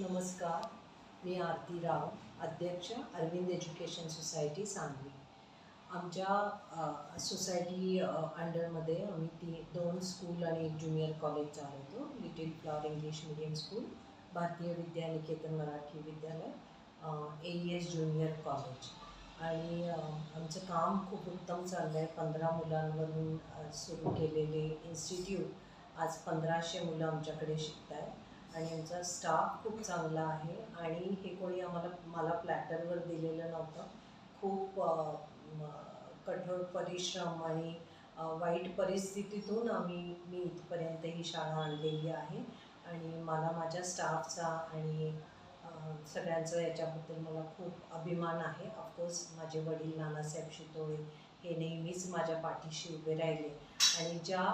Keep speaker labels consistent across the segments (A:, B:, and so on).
A: नमस्कार मी आरती राव अध्यक्ष Arvind education society Sangli. आमच्या सोसायटी अंडरमध्ये आम्ही ती दोन स्कूल आणि एक ज्युनियर कॉलेज चालवतो little flower English medium school Bharatiya Vidyaniketan Marathi विद्यालय ए एस ज्युनियर कॉलेज. आणि आमचं काम खूप उत्तम चाललं आहे. पंधरा मुलांवरून सुरू केलेले इन्स्टिट्यूट आज पंधराशे मुलं आमच्याकडे शिकत आहेत आणि यांचा स्टाफ खूप चांगला आहे. आणि हे कोणी आम्हाला मला प्लॅटरवर दिलेलं नव्हतं. खूप कठोर परिश्रम आणि वाईट परिस्थितीतून आम्ही मी इथपर्यंत ही शाळा आणलेली आहे. आणि मला माझ्या स्टाफचा आणि सगळ्यांचं याच्याबद्दल मला खूप अभिमान आहे. ऑफकोर्स माझे वडील नानासाहेब शितोळे हे नेहमीच माझ्या पाठीशी उभे राहिले. आणि ज्या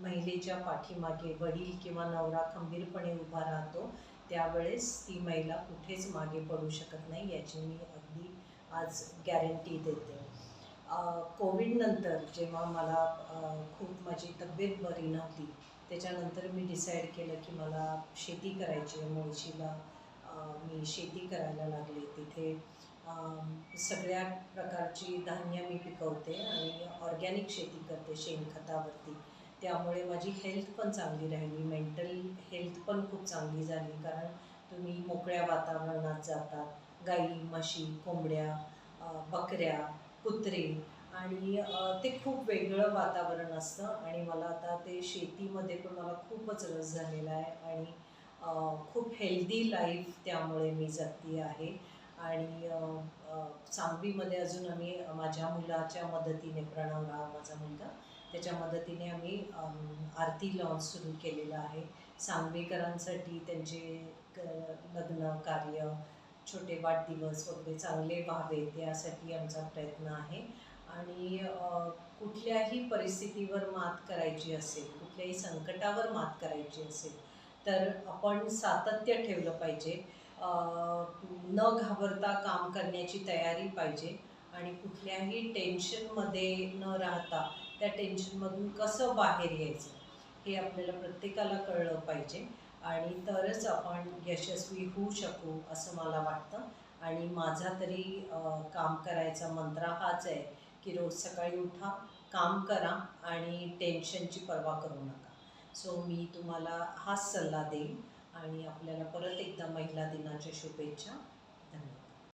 A: महिलेच्या पाठीमागे वडील किंवा नवरा खंबीरपणे उभा राहतो त्यावेळेस ती महिला कुठेच मागे पडू शकत नाही याची मी अगदी आज गॅरंटी देते. कोविडनंतर जेव्हा मला खूप माझी तब्येत बरी नव्हती त्याच्यानंतर मी डिसाईड केलं की मला शेती करायची आहे. मुळशीला मी शेती करायला लागले. तिथे सगळ्या प्रकारची धान्य मी पिकवते आणि ऑर्गॅनिक शेती करते शेणखतावरती. त्यामुळे माझी हेल्थ पण चांगली राहिली. मेंटल हेल्थ पण खूप चांगली झाली. कारण तुम्ही मोकळ्या वातावरणात जातात. गाई म्हशी कोंबड्या बकऱ्या कुत्रे आणि ते खूप वेगळं वातावरण असतं. आणि मला आता ते शेतीमध्ये पण मला खूपच रस झालेला आहे. आणि खूप हेल्दी लाईफ त्यामुळे मी जगती आहे. आणि सांगवीमध्ये अजून आम्ही माझ्या मुलाच्या मदतीने प्रणव राव माझा मुलगा त्याच्या मदतीने आम्ही आरती लॉन्च सुरू केलेलं आहे. सांगवीकरांसाठी त्यांचे क लग्न कार्य छोटे वाढदिवस वगैरे चांगले व्हावेत यासाठी आमचा प्रयत्न आहे. आणि कुठल्याही परिस्थितीवर मात करायची असेल कुठल्याही संकटावर मात करायची असेल तर आपण सातत्य ठेवलं पाहिजे. न घाबरता काम करण्याची तयारी पाहिजे. आणि कुठल्याही टेन्शनमध्ये न राहता त्या टेन्शनमधून कसं बाहेर यायचं हे आपल्याला प्रत्येकाला कळलं पाहिजे. आणि तरच आपण यशस्वी होऊ शकू असं मला वाटतं. आणि माझा तरी काम करायचा मंत्र हाच आहे की रोज सकाळी उठा काम करा आणि टेन्शनची पर्वा करू नका. सो मी तुम्हाला हाच सल्ला देईन. आणि आपल्याला परत एकदा महिला दिनाच्या शुभेच्छा.